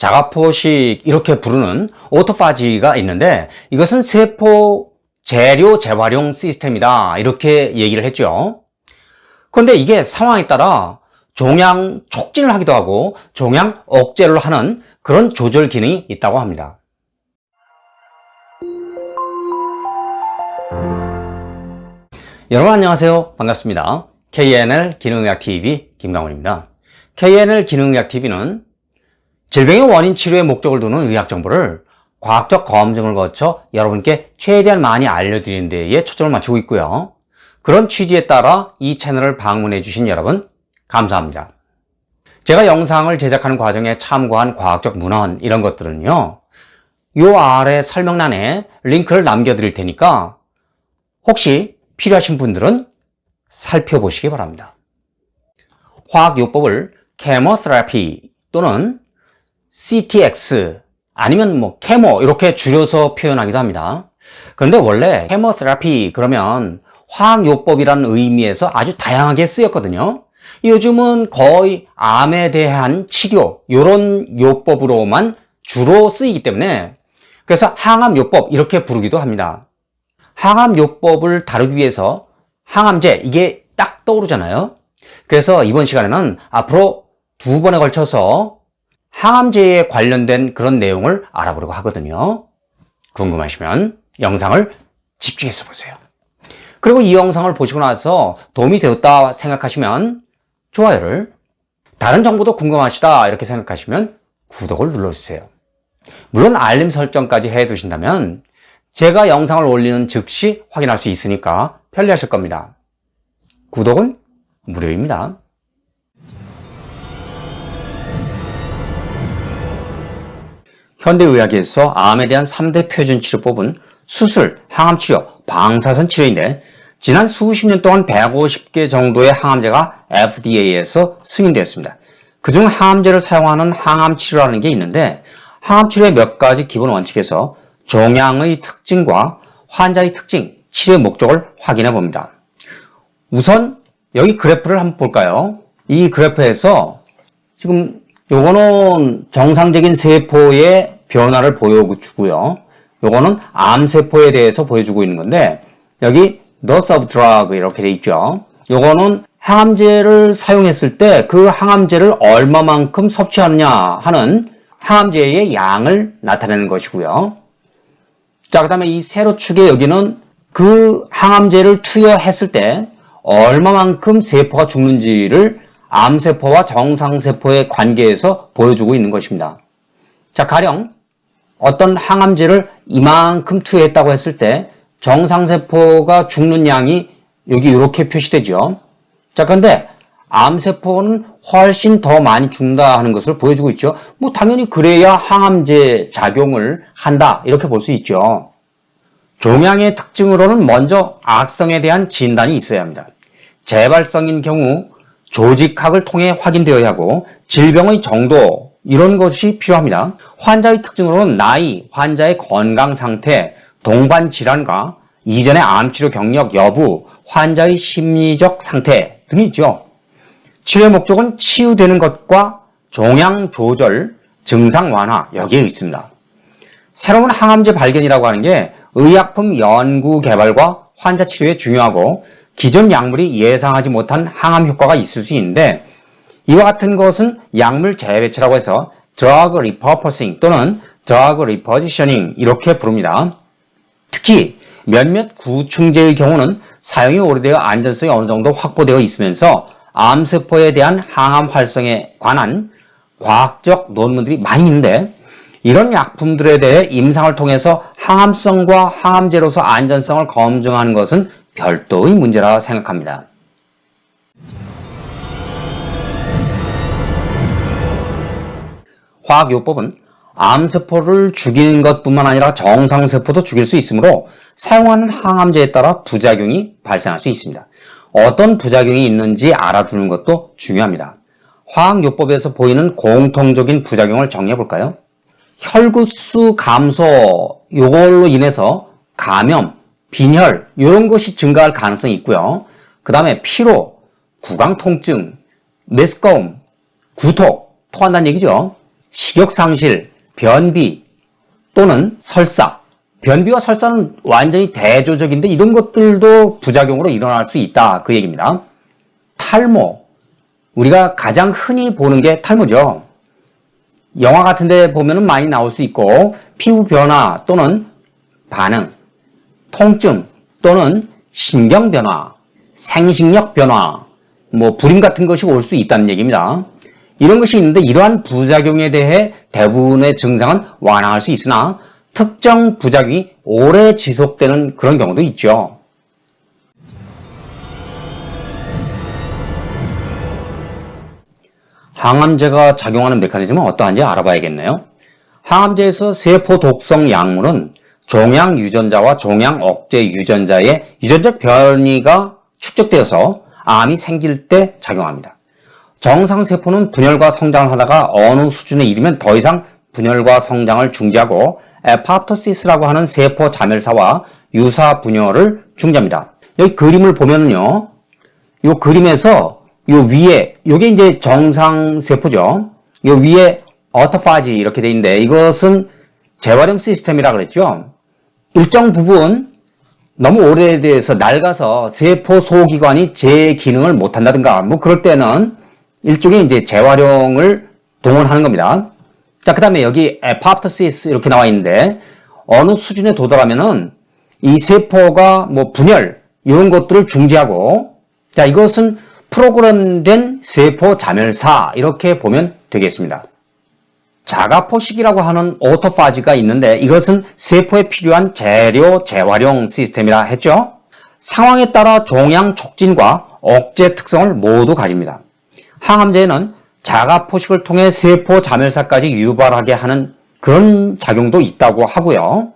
자가포식 이렇게 부르는 오토파지가 있는데 이것은 세포 재료 재활용 시스템이다 이렇게 얘기를 했죠. 그런데 이게 상황에 따라 종양 촉진을 하기도 하고 종양 억제를 하는 그런 조절 기능이 있다고 합니다. 여러분 안녕하세요. 반갑습니다. KNL 기능의학TV 김강원입니다. KNL 기능의학TV는 질병의 원인 치료의 목적을 두는 의학 정보를 과학적 검증을 거쳐 여러분께 최대한 많이 알려드리는 데에 초점을 맞추고 있고요. 그런 취지에 따라 이 채널을 방문해 주신 여러분 감사합니다. 제가 영상을 제작하는 과정에 참고한 과학적 문헌 이런 것들은요. 요 아래 설명란에 링크를 남겨드릴 테니까 혹시 필요하신 분들은 살펴보시기 바랍니다. 화학요법을 케모스라피 또는 CTX 아니면 뭐 케모 이렇게 줄여서 표현하기도 합니다. 그런데 원래 케모스라피 그러면 화학요법이라는 의미에서 아주 다양하게 쓰였거든요. 요즘은 거의 암에 대한 치료 이런 요법으로만 주로 쓰이기 때문에 그래서 항암요법 이렇게 부르기도 합니다. 항암요법을 다루기 위해서 항암제 이게 딱 떠오르잖아요. 그래서 이번 시간에는 앞으로 두 번에 걸쳐서 항암제에 관련된 그런 내용을 알아보려고 하거든요. 궁금하시면 영상을 집중해서 보세요. 그리고 이 영상을 보시고 나서 도움이 되었다 생각하시면 좋아요를 다른 정보도 궁금하시다 이렇게 생각하시면 구독을 눌러주세요. 물론 알림 설정까지 해 두신다면 제가 영상을 올리는 즉시 확인할 수 있으니까 편리하실 겁니다. 구독은 무료입니다. 현대의학에서 암에 대한 3대 표준 치료 법은 수술, 항암 치료, 방사선 치료인데 지난 수십 년 동안 150개 정도의 항암제가 FDA에서 승인되었습니다. 그중 항암제를 사용하는 항암 치료라는 게 있는데 항암 치료의 몇 가지 기본 원칙에서 종양의 특징과 환자의 특징, 치료의 목적을 확인해 봅니다. 우선 여기 그래프를 한번 볼까요? 이 그래프에서 지금 요거는 정상적인 세포의 변화를 보여주고요. 요거는 암세포에 대해서 보여주고 있는 건데 여기 dose of drug 이렇게 돼 있죠. 요거는 항암제를 사용했을 때 그 항암제를 얼마만큼 섭취하느냐 하는 항암제의 양을 나타내는 것이고요. 자, 그 다음에 이 세로 축에 여기는 그 항암제를 투여했을 때 얼마만큼 세포가 죽는지를 암세포와 정상세포의 관계에서 보여주고 있는 것입니다. 자, 가령 어떤 항암제를 이만큼 투여했다고 했을 때 정상세포가 죽는 양이 여기 이렇게 표시되죠. 자, 그런데 암세포는 훨씬 더 많이 죽는다 하는 것을 보여주고 있죠. 뭐 당연히 그래야 항암제 작용을 한다 이렇게 볼 수 있죠. 종양의 특징으로는 먼저 악성에 대한 진단이 있어야 합니다. 재발성인 경우 조직학을 통해 확인되어야 하고 질병의 정도 이런 것이 필요합니다. 환자의 특징으로는 나이, 환자의 건강 상태, 동반 질환과 이전의 암치료 경력 여부, 환자의 심리적 상태 등이 있죠. 치료의 목적은 치유되는 것과 종양 조절, 증상 완화 여기에 있습니다. 새로운 항암제 발견이라고 하는 게 의약품 연구 개발과 환자 치료에 중요하고 기존 약물이 예상하지 못한 항암 효과가 있을 수 있는데 이와 같은 것은 약물 재배치라고 해서 drug repurposing 또는 drug repositioning 이렇게 부릅니다. 특히 몇몇 구충제의 경우는 사용이 오래되어 안전성이 어느 정도 확보되어 있으면서 암세포에 대한 항암 활성에 관한 과학적 논문들이 많이 있는데 이런 약품들에 대해 임상을 통해서 항암성과 항암제로서 안전성을 검증하는 것은 별도의 문제라 생각합니다. 화학요법은 암세포를 죽이는 것뿐만 아니라 정상세포도 죽일 수 있으므로 사용하는 항암제에 따라 부작용이 발생할 수 있습니다. 어떤 부작용이 있는지 알아두는 것도 중요합니다. 화학요법에서 보이는 공통적인 부작용을 정리해 볼까요? 혈구수 감소 요걸로 인해서 감염, 빈혈 이런 것이 증가할 가능성이 있고요. 그 다음에 피로, 구강 통증, 메스꺼움, 구토, 토한다는 얘기죠. 식욕상실, 변비 또는 설사. 변비와 설사는 완전히 대조적인데 이런 것들도 부작용으로 일어날 수 있다. 그 얘기입니다. 탈모. 우리가 가장 흔히 보는 게 탈모죠. 영화 같은 데 보면 많이 나올 수 있고 피부 변화 또는 반응, 통증 또는 신경 변화, 생식력 변화, 뭐 불임 같은 것이 올 수 있다는 얘기입니다. 이런 것이 있는데 이러한 부작용에 대해 대부분의 증상은 완화할 수 있으나 특정 부작용이 오래 지속되는 그런 경우도 있죠. 항암제가 작용하는 메커니즘은 어떠한지 알아봐야겠네요. 항암제에서 세포 독성 약물은 종양 유전자와 종양 억제 유전자의 유전적 변이가 축적되어서 암이 생길 때 작용합니다. 정상 세포는 분열과 성장을 하다가 어느 수준에 이르면 더 이상 분열과 성장을 중지하고 에파토시스라고 하는 세포 자멸사와 유사 분열을 중지합니다. 여기 그림을 보면요. 이 그림에서 요 위에 요게 이제 정상 세포죠. 요 위에 어터파지 이렇게 돼 있는데 이것은 재활용 시스템이라 그랬죠. 일정 부분 너무 오래돼서 낡아서 세포 소기관이 제 기능을 못 한다든가 뭐 그럴 때는 일종의 이제 재활용을 동원하는 겁니다. 자, 그 다음에 여기 에파프토시스 이렇게 나와 있는데 어느 수준에 도달하면은 이 세포가 뭐 분열 이런 것들을 중지하고 자, 이것은 프로그램된 세포 자멸사 이렇게 보면 되겠습니다. 자가포식이라고 하는 오토파지가 있는데 이것은 세포에 필요한 재료 재활용 시스템이라 했죠. 상황에 따라 종양 촉진과 억제 특성을 모두 가집니다. 항암제에는 자가포식을 통해 세포 자멸사까지 유발하게 하는 그런 작용도 있다고 하고요.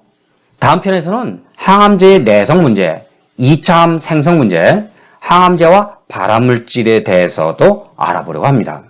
다음 편에서는 항암제의 내성 문제, 2차암 생성 문제, 항암제와 발암물질에 대해서도 알아보려고 합니다.